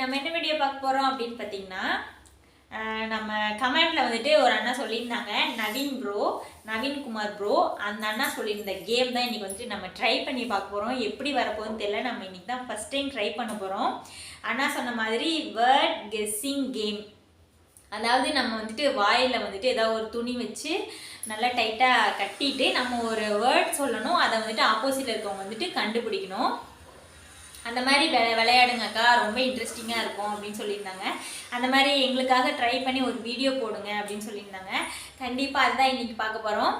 இன்னைக்கு நம்ம என்ன வீடியோ பார்க்க போகிறோம் அப்படின்னு பார்த்தீங்கன்னா நம்ம கமெண்டில் வந்துட்டு ஒரு அண்ணா சொல்லியிருந்தாங்க. நவீன் ப்ரோ நவீன்குமார் ப்ரோ அந்த அண்ணா சொல்லியிருந்த கேம் தான் இன்றைக்கி வந்துட்டு நம்ம ட்ரை பண்ணி பார்க்க போகிறோம் எப்படி வரப்போகுதுன்னு தெரியல. நம்ம இன்றைக்கி தான் ஃபர்ஸ்ட் டைம் ட்ரை பண்ண போகிறோம் அண்ணா சொன்ன மாதிரி வேர்ட் கெஸ்ஸிங் கேம் அதாவது நம்ம வந்துட்டு வாயில் வந்துட்டு ஏதாவது ஒரு துணி வச்சு நல்லா டைட்டாக கட்டிட்டு நம்ம ஒரு வேர்ட் சொல்லணும். அதை வந்துட்டு ஆப்போசிட்டில் இருக்கவங்க வந்துட்டு கண்டுபிடிக்கணும். அந்த மாதிரி விளை விளையாடுங்கக்கா ரொம்ப இன்ட்ரெஸ்டிங்காக இருக்கும் அப்படின்னு சொல்லியிருந்தாங்க. அந்த மாதிரி எங்களுக்காக ட்ரை பண்ணி ஒரு வீடியோ போடுங்க அப்படின்னு சொல்லியிருந்தாங்க. கண்டிப்பாக அதுதான் இன்னைக்கு பார்க்க போகிறோம்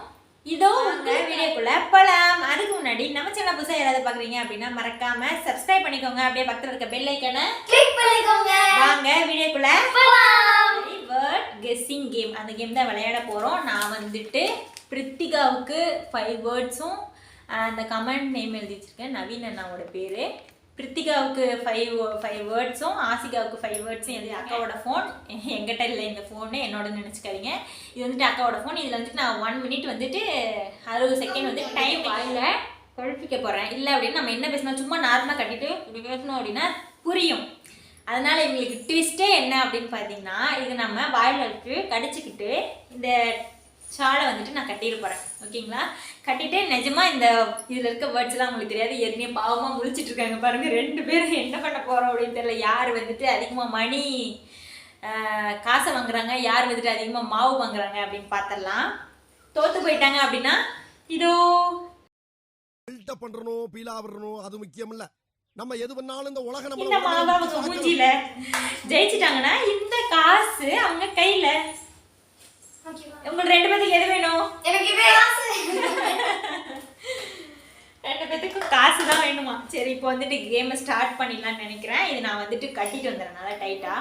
இதோ உங்க வீடியோக்குள்ள போலாம். அதுக்கு முன்னாடி நம்ம சேனல் புதுசாக யாராவது பார்க்குறீங்க அப்படின்னா மறக்காம சப்ஸ்கிரைப் பண்ணிக்கோங்க. அப்படியே பக்கத்தில் இருக்க பெல் ஐக்கனை கிளிக் பண்ணிக்கோங்க. வாங்க வீடியோக்குள்ள போலாம். வேர்ட் கெஸ்ஸிங் கேம் அந்த கேம் தான் விளையாட போகிறோம் நான் வந்துட்டு பிரித்திகாவுக்கு ஃபைவ் வேர்ட்ஸும் அந்த கமெண்ட் நேம் எழுதி வச்சிருக்கேன் நவீன் அண்ணாவோட பேர். பிரித்திகாவுக்கு ஃபைவ் ஃபைவ் வேர்ட்ஸும் ஆசிகாவுக்கு ஃபைவ் வேர்ட்ஸும் எது அக்காவோட ஃபோன் எங்கிட்ட இல்லை இந்த ஃபோனு என்னோட நினச்சிக்காதீங்க. இது வந்துட்டு அக்காவோட ஃபோன் இதில் வந்துட்டு நான் ஒன் மினிட் வந்துட்டு அறுபது செகண்ட் வந்து டைம் வாயில் குழப்பிக்க போகிறேன் இல்லை அப்படின்னு நம்ம என்ன பேசணும்? சும்மா நார்மலாக கட்டிட்டு இப்படி பேசணும் அப்படின்னா புரியும். அதனால் எங்களுக்கு ட்விஸ்ட்டே என்ன அப்படின்னு பார்த்தீங்கன்னா இது நம்ம வாயில் வச்சு கடிச்சுக்கிட்டு இந்த ஷாலை வந்துட்டு நான் கட்டிட போகிறேன் ஓகேங்களா? கட்டிட்டு நிஜமா இந்த இதில் இருக்க வேர்ட்ஸ் எல்லாம் உங்களுக்கு தெரியாது. ஏற்கனவே பாவமாக முழிச்சிட்டு இருக்காங்க பாருங்க. ரெண்டு பேரும் என்ன பண்ண போகிறோம் அப்படின்னு தெரியல. யார் வந்துட்டு அதிகமாக மணி காசை வாங்குறாங்க? யார் வந்துட்டு அதிகமாக மாவு வாங்குறாங்க அப்படின்னு பார்த்துடலாம். தோத்து போயிட்டாங்க அப்படின்னா இதோ பில்டப் பண்றணும் பீலா வரணும் அது முக்கியம் இல்ல நம்ம எது பண்ணாலும் இந்த உலக நம்ம மூஞ்சில ஜெயிச்சிட்டாங்கன்னா இந்த காசு அவங்க கையில. உங்களுக்கு ரெண்டு பேத்துக்கு எது வேணும்? எனக்கு இதே ரெண்டு பேத்துக்கும் காசு தான் வேணுமா? சரி இப்போ வந்துட்டு கேமை ஸ்டார்ட் பண்ணிடலாம்னு நினைக்கிறேன். இது நான் வந்துட்டு கட்டிட்டு வந்துடுறேன். நல்லா டைட்டா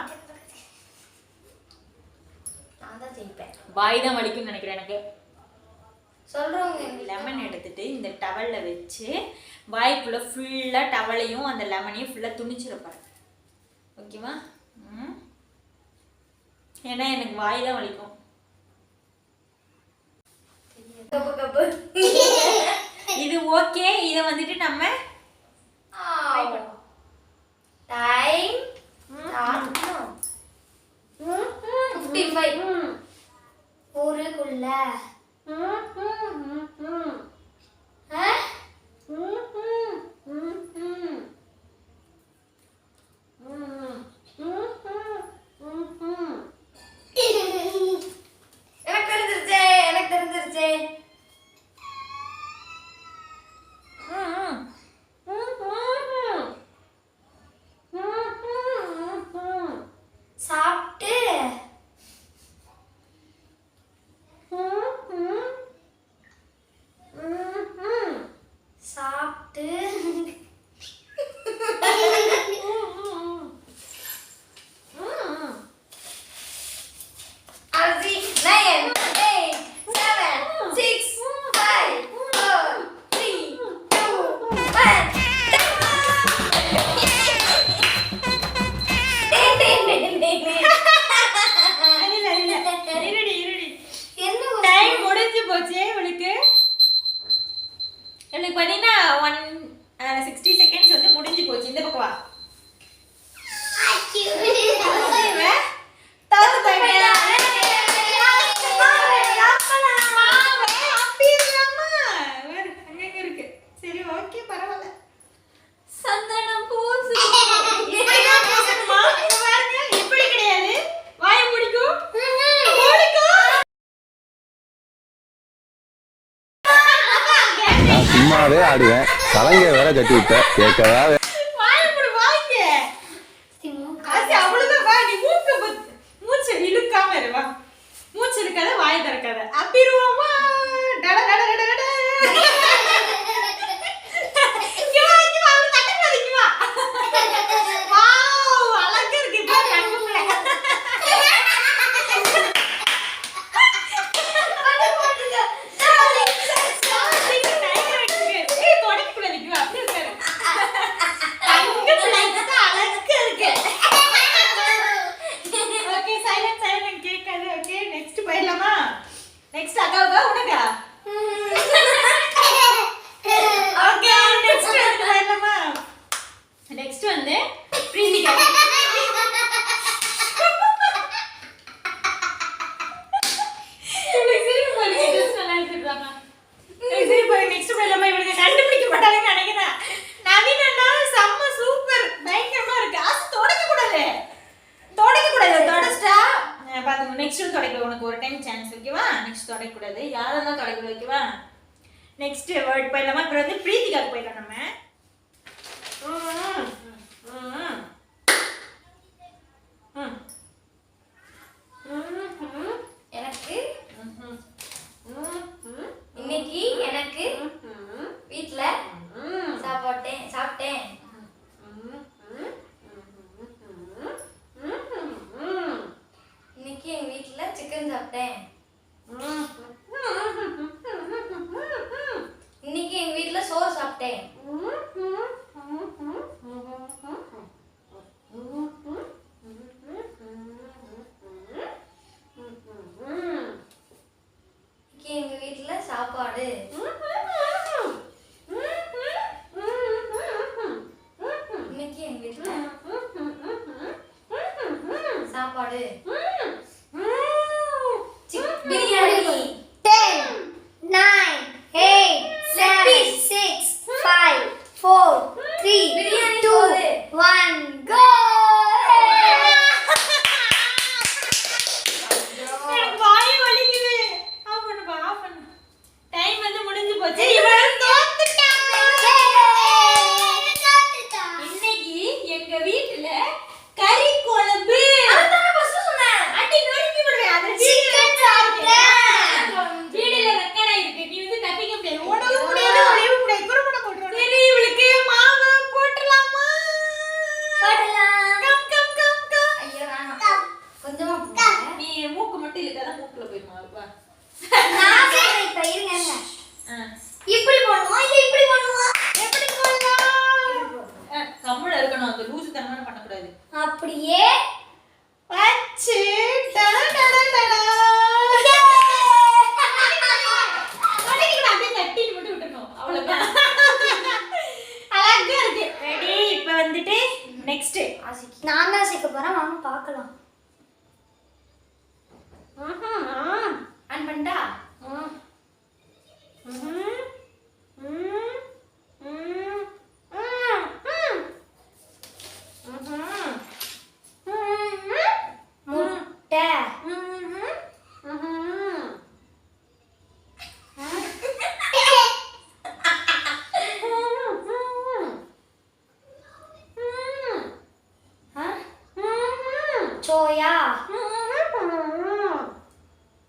நான் தான் ஜெயிப்பேன். வாய் தான் வலிக்கும்னு நினைக்கிறேன் எனக்கு. சொல்றவங்க லெமன் எடுத்துட்டு இந்த டவல்ல வச்சு வாய்க்குள்ள ஃபுல்லா டவலையும் அந்த லெமனையும் ஃபுல்லா துணிச்சிருப்பேன் ஓகேவா ம். ஏன்னா எனக்கு வாய் தான் வலிக்கும். இது ஓகே இதை வந்துட்டு நம்ம டைம் பத்து- மூச்சை இழுக்காம இரு, வா. மூச்சு டட வாயை திறக்காத. அப்பிருவோமா? சோறு சாப்பிட்டேன்.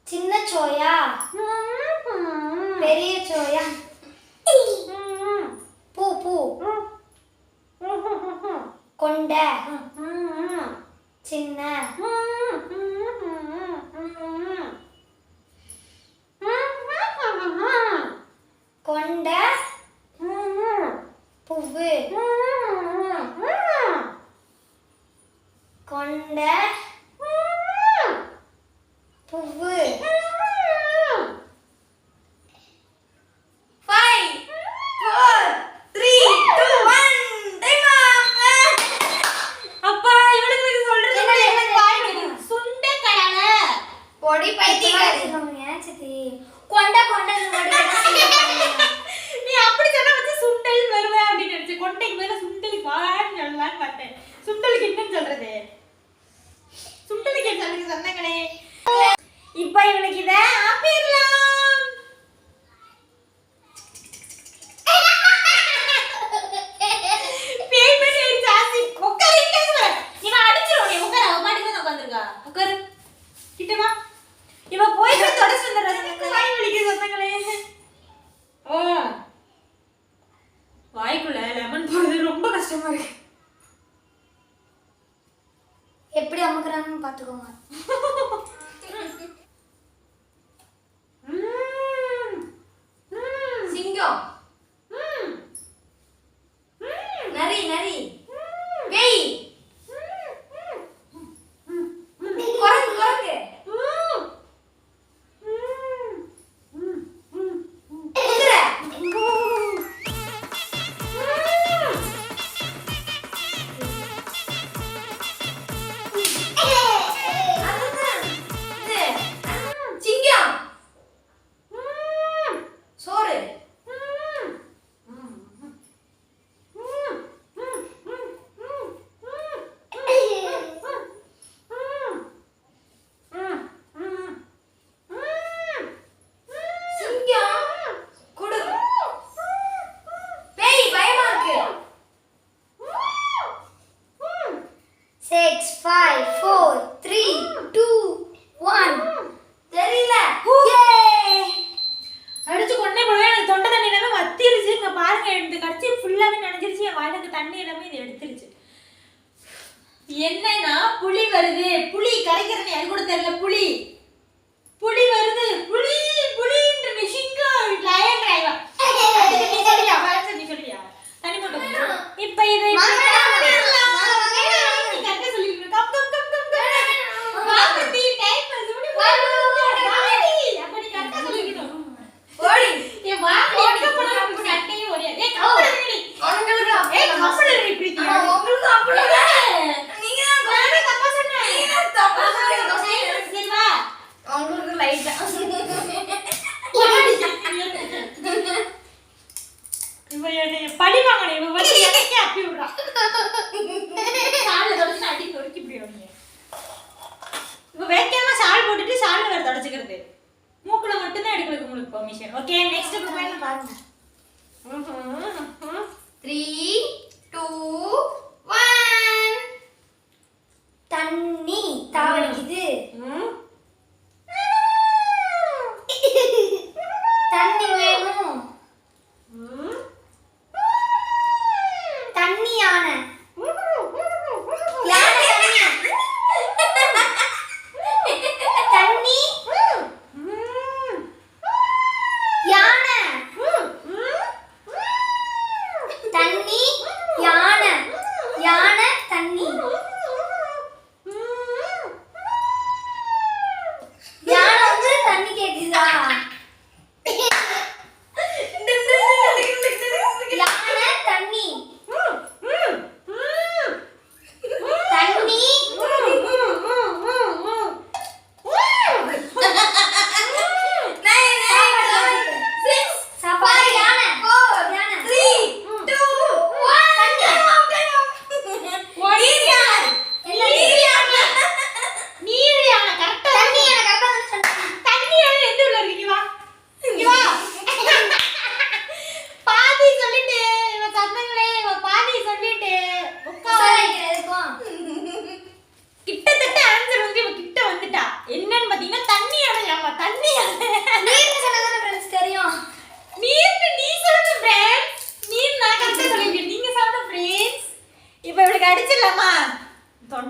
சின்ன சோயா? பெரிய சோயா? பூ பூ. கொண்ட. சின்ன. கொண்ட. பூவு கொண்ட. இவ போய் போய் தொடச்சு வந்துடுறா எனக்கு வாய் வலிக்குது சொந்தங்களே ஓ வாய்க்குள்ள லெமன் போடுறது ரொம்ப கஷ்டமா இருக்கு. எப்படி அமுக்குறாங்கன்னு பார்த்துக்கோங்க சிங்கம். நரி நரி. வெய் என்னன்னா புளி வருது. புளி கரைக்கிறேன்னு அது கூட தெரியல? புளி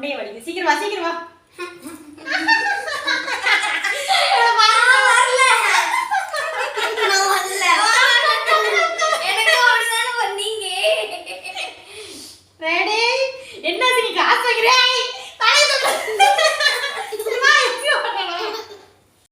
தொண்டையை வலிக்குது சீக்கிரமா வா சீக்கிரம் வா.